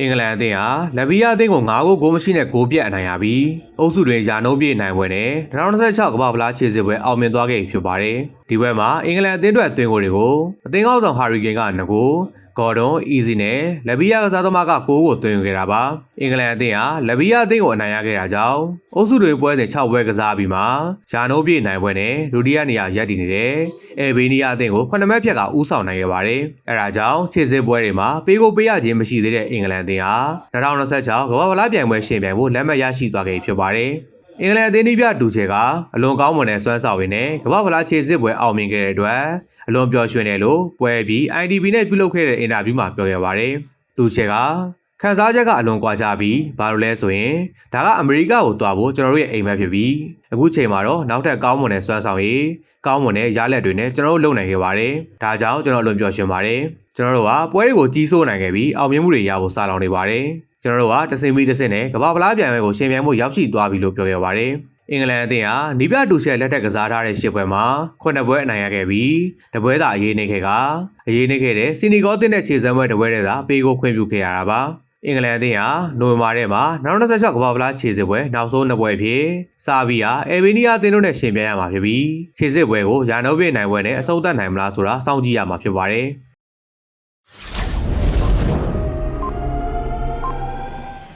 အင်္ဂလန်အသင်းဟာလက်ဗီးယားအသင်းကို9ဂိုးဂိုးမရှိနဲ့ဂိုးပြတ်အနိုင်ရပြီးအုပ်စုတွင်ယာနှုံးပြည့်နိုင်ပွဲနဲ့2026ကမ္ဘာဖလားခြေစစ်ပွဲအောင်မြင်သွားခဲ့ပြီဖြစ်ပါတယ်။ဒီပွဲမှာအင်္ဂလန်အသင်းအတွက်အသင်းကိုတွေကိုအသင်းကောင်းဆောင်ဟာရီကိန်းက2ဂိုး ဂေါ်ဒွန်အီဇီနဲ့လက်ဗီးယားကစားသမားက9ကိုသွင်းယူခဲ့တာပါအင်္ဂလန်အသင်းဟာလက်ဗီးယားအသင်းကိုအနိုင်ရခဲ့တာကြောင့်အုပ်စုတွေပွဲစဉ်6ပွဲကစားပြီးမှယာနိုးပြည့်နိုင်ပွဲနဲ့ဒုတိယနေရာရပ်တည်နေတဲ့အဲဘေးနီးယားအသင်းကို9မှတ်ဖြတ်ကဦးဆောင်နိုင်ခဲ့ပါတယ်အဲဒါကြောင့်ခြေစစ်ပွဲတွေမှာပေးကိုပေးရခြင်းမရှိသေးတဲ့အင်္ဂလန်အသင်းဟာ2026ကမ္ဘာ့ဖလားပြိုင်ပွဲရှင်ပြိုင်ဖို့လက်မှတ်ရရှိသွားခဲ့ပြီဖြစ်ပါတယ်အင်္ဂလန်အသင်းဒီပြဒူချေကအလွန်ကောင်းမွန်တဲ့စွမ်းဆောင်ရည်နဲ့ကမ္ဘာ့ဖလားခြေစစ်ပွဲအောင်မြင်ခဲ့တဲ့အတွက် အလွန်ပျော်ရွှင်တယ်လို့ပွဲပြီး IDB နဲ့ပြုလုပ်ခဲ့တဲ့အင်တာဗျူးမှာပြောခဲ့ပါတယ်။ဒူချေကခန်းစားချက်ကအလွန်ကွာခြားပြီးဘာလို့လဲဆိုရင်ဒါကအမေရိကကိုတွားဖို့ကျွန်တော်တို့ရဲ့အိမ်မက်ဖြစ်ပြီးအခုချိန်မှာတော့နောက်ထပ်ကောင်းမွန်တဲ့စွမ်းဆောင်ရည်ကောင်းမွန်တဲ့ရလက်တွေနဲ့ကျွန်တော်တို့လုပ်နိုင်ခဲ့ပါတယ်။ဒါကြောင့်ကျွန်တော်အလွန်ပျော်ရွှင်ပါတယ်။ကျွန်တော်တို့ကပွဲတွေကိုကြီးစိုးနိုင်ခဲ့ပြီးအောင်မြင်မှုတွေရဖို့စာလောင်နေပါတယ်။ကျွန်တော်တို့ကတစင်မီတစင်နဲ့ကမ္ဘာပလားပြိုင်ပွဲကိုရှင်ပြိုင်ဖို့ရောက်ရှိသွားပြီလို့ပြောခဲ့ပါတယ်။ အင်္ဂလန်အသင်းဟာနီးပြတူရှယ်လက်ထက်ကစားထားတဲ့ရှစ်ပွဲမှာခုနှစ်ပွဲအနိုင်ရခဲ့ပြီးတပွဲသာအရေးနေခဲ့ကအရေးနေခဲ့တဲ့စီနီဂေါအသင်းနဲ့ခြေစမ်းပွဲတပွဲတည်းသာပေးကိုခွင့်ပြုခဲ့ရတာပါအင်္ဂလန်အသင်းဟာနိုဝင်ဘာထဲမှာ2026ကမ္ဘာပလားခြေစစ်ပွဲနောက်ဆုံးနှစ်ပွဲဖြစ်စာဗီယာအေဗီနီးယားအသင်းတို့နဲ့ရှင်ပြိုင်ရမှာဖြစ်ပြီးခြေစစ်ပွဲကိုယာနိုဗစ်နိုင်ပွဲနဲ့အဆုံးသတ်နိုင်မလားဆိုတာစောင့်ကြည့်ရမှာဖြစ်ပါတယ်